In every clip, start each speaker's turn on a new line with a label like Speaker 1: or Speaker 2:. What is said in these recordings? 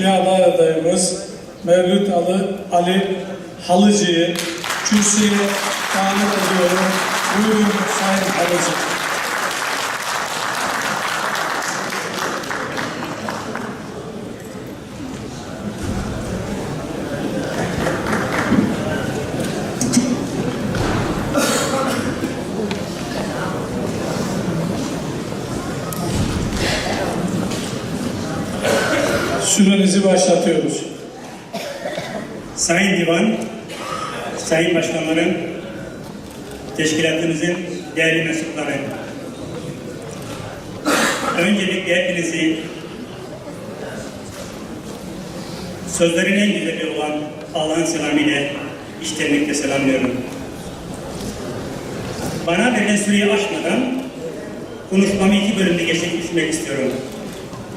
Speaker 1: Dünya adayımız Mevlüt Ali, Ali Halıcı'yı kürsüye davet ediyorum. Buyurun Sayın Halıcı. Sürenizi başlatıyoruz.
Speaker 2: Sayın Divan, Sayın Başkanlarım, teşkilatımızın değerli mensupları. Öncelikle hepinizi sözlerin en güzeli olan Allah'ın selamıyla içtenlikle selamlıyorum. Bana verilen süreyi aşmadan konuşmamı iki bölümde gerçekleştirmek istiyorum.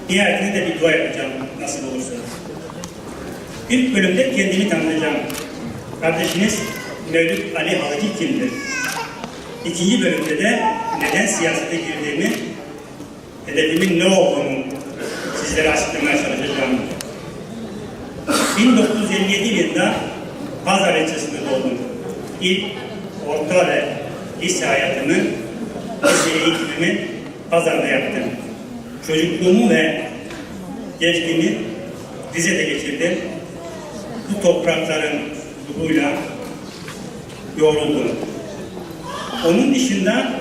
Speaker 2: Nihayetinde de bir dua yapacağım nasıl olursa. İlk bölümde kendimi tanıtacağım. Kardeşiniz Mevlüt Ali Halıcı kimdir? İkinci bölümde de neden siyasete girdiğimi, hedefimin ne olduğunu sizlere açıklamaya çalışacağım. 1957 yılında Pazar ilçesinde doğdum. İlk orta ve lise hayatımı, lise eğitimimi Pazar'da yaptım. Çocukluğumu ve gençliğimi Rize'de geçirdim bu toprakların ruhuyla yoğruldum. Onun dışında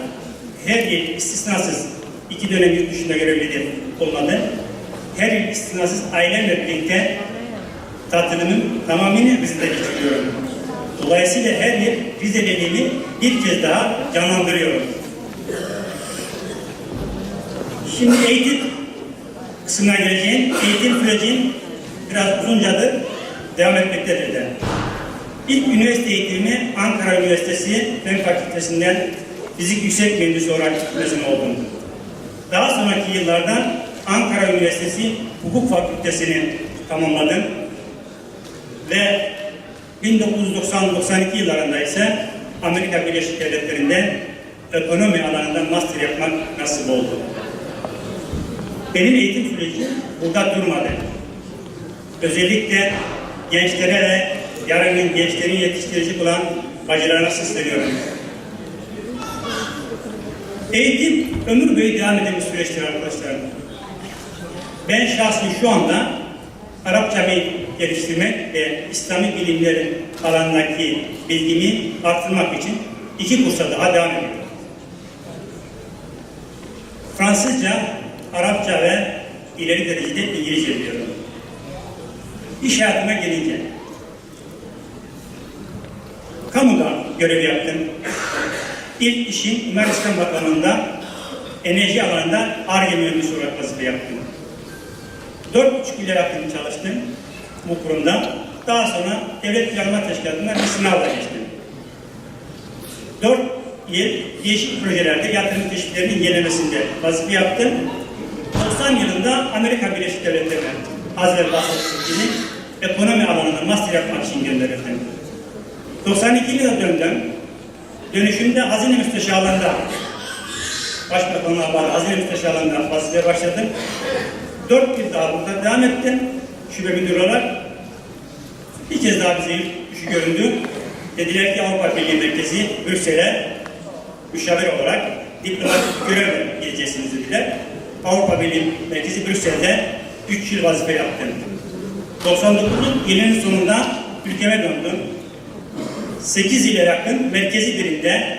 Speaker 2: her yıl istisnasız iki dönem yurt dışında görevlidir olmadı. Her yıl istisnasız ailemle birlikte tatilimi tamamını Rize'de geçiriyorum. Dolayısıyla her yıl Rize'liliğimi bir kez daha canlandırıyorum. Şimdi eğitim kısmına geleceğim. Eğitim sürecim biraz uzuncadır, devam etmektedir de. İlk üniversite eğitimimi Ankara Üniversitesi Fen Fakültesinden fizik yüksek mühendisi olarak mezun oldum. Daha sonraki yıllarda Ankara Üniversitesi Hukuk Fakültesini tamamladım. Ve 1990-92 yıllarında ise Amerika Birleşik Devletleri'nde ekonomi alanında master yapmak nasip oldu. Benim eğitim süreci burada durmadı. Özellikle gençlere ve yarının gençlerin yetiştirici olan bacılarına sesleniyorum. Eğitim ömür boyu devam eden bir süreçtir arkadaşlar. Ben şahsen şu anda Arapçamı geliştirmek ve İslami bilimlerin alanındaki bilgimi artırmak için iki kursa daha devam ediyorum. Fransızca, Arapça ve ileri derecede İngilizce biliyorum. İş hayatıma gelince kamuda görev yaptım. İlk işim İmar İslam Bakanlığı'nda enerji alanında ARGE mühendisi olarak vazife yaptım. Dört buçuk yıl yakın çalıştım bu kurumda. Daha sonra Devlet Planlama Teşkilatı'nda bir sınavla geçtim. Dört yıl değişik projelerde yatırım teşviklerinin incelemesinde vazife yaptım. 90 yılında Amerika Birleşik Devletleri'ne Hazret bahsettiğini ekonomi alanında master yapmak için gönderildim. 92 yılında döndüm. Dönüşümde hazine müsteşarlığında Başbakanlığa bağlı hazine müsteşarlığında vazifeye başladım. Dört yıl daha burada devam ettim. Şube müdürü olarak. Bir kez daha bize işi göründü. Dediler ki Avrupa Birliği Merkezi Brüksel'e müşavir olarak diplomatik görev geleceksiniz dediler. Avrupa Birliği Merkezi Brüksel'de 3 yıl vazife yaptım. 99'un yılının sonunda ülkeme döndüm. 8 ile yakın merkezi birimde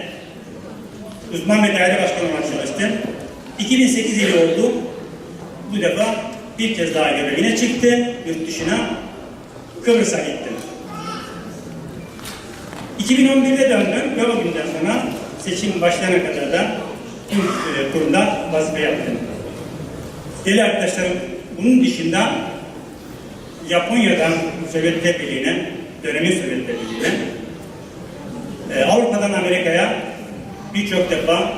Speaker 2: uzman ve daire başkanı olarak çalıştım. 2008 yılı oldu. Bu defa bir kez daha görevine çıktı. Yurt dışına Kıbrıs'a gittim. 2011'de döndüm ve o günden sonra seçim başlayana kadar da tüm e, kurumda vazife yaptım. Değerli arkadaşlarım, bunun dışında Japonya'dan Sovyetler Birliği'ne, dönemin Sovyetler Birliği'ne, e, Avrupa'dan Amerika'ya birçok defa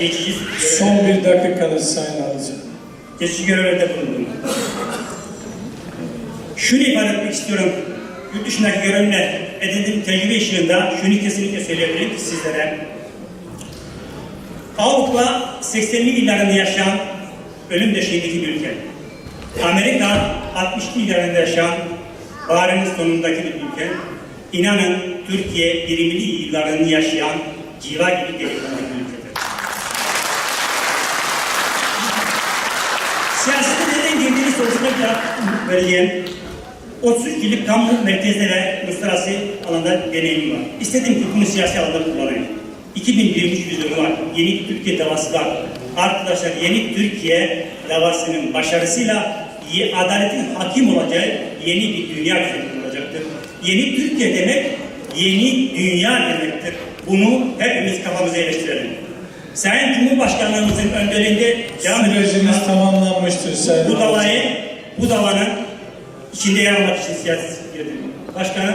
Speaker 2: geçici
Speaker 1: Son bir dakikanız Sayın Halıcı.
Speaker 2: geçici görevlerde bulundum. Şunu ifade etmek istiyorum. Yurt dışındaki görevimle edindiğim tecrübe ışığında şunu kesinlikle söyleyebilirim ki sizlere. Avrupa 80'li yıllarında yaşayan ölüm döşeğindeki bir ülke. Amerika 62 illerinde yaşayan bağrımız sonundaki bir ülke. İnanın Türkiye 20'li yıllarını yaşayan civa gibi delikanlı bir ülkedir. Siyasete neden girdiğiniz sorusuna cevap vereceğim. 33 yıllık kamu merkezde ve uluslararası alanda deneyimim var. İstedim ki bunu siyasi alanda kullanayım. 2023 vizyonu var. Yeni Türkiye davası var. Arkadaşlar yeni Türkiye davasının başarısıyla adaletin hakim olacağı yeni bir dünya düzeni olacaktır. Yeni Türkiye demek yeni dünya demektir. Bunu hepimiz kafamıza yerleştirelim. Sayın Cumhurbaşkanlığımızın önderliğinde devam
Speaker 1: Süreciniz tamamlanmıştır Sayın
Speaker 2: bu davayı, bu davanın içinde yer almak için siyaset girdim. Başkanım,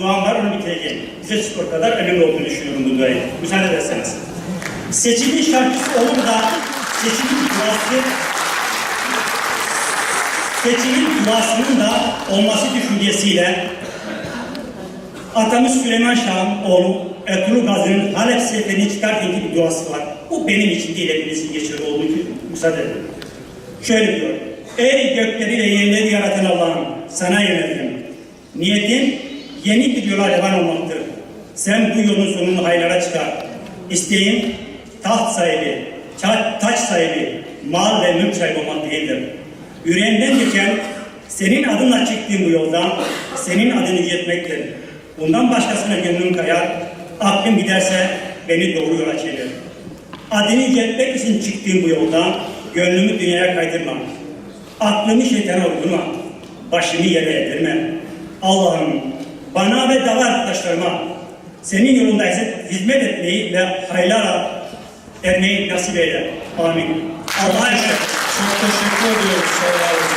Speaker 2: duam var, onu bitireceğim. Bize spor kadar önemli olduğunu düşünüyorum bu duayı. Müsaade ederseniz. Seçimin şarkısı olur da seçimin duası seçimin duasının da olması düşüncesiyle Atamız Süleyman Şah'ın oğlu Ertuğrul Gazi'nin Halep seferini çıkarken bir duası var. Bu benim için değil hepinizin geçerli olduğu için müsaade edin. Şöyle diyor. Ey gökleri ve yerleri yaratan Allah'ım sana yöneldim. Niyetim yeni bir yola devam olmaktır. Sen bu yolun sonunu hayırlara çıkar. İsteğim taht sahibi, taç sahibi, mal ve mülk sahibi olmak değildir. Yüreğimden geçen senin adınla çıktığım bu yolda senin adını yüceltmektir. Bundan başkasına gönlüm kayar, aklım giderse beni doğru yola çevir. Adını yüceltmek için çıktığım bu yolda gönlümü dünyaya kaydırma. Aklımı şeytana uydurma. Başımı yere eğdirme. Allah'ım bana ve dava arkadaşlarıma senin yolunda hizmet etmeyi ve hayırlara ermeyi nasip eyle. Amin. Allah'a emanet.
Speaker 1: Çok teşekkür Alıcı.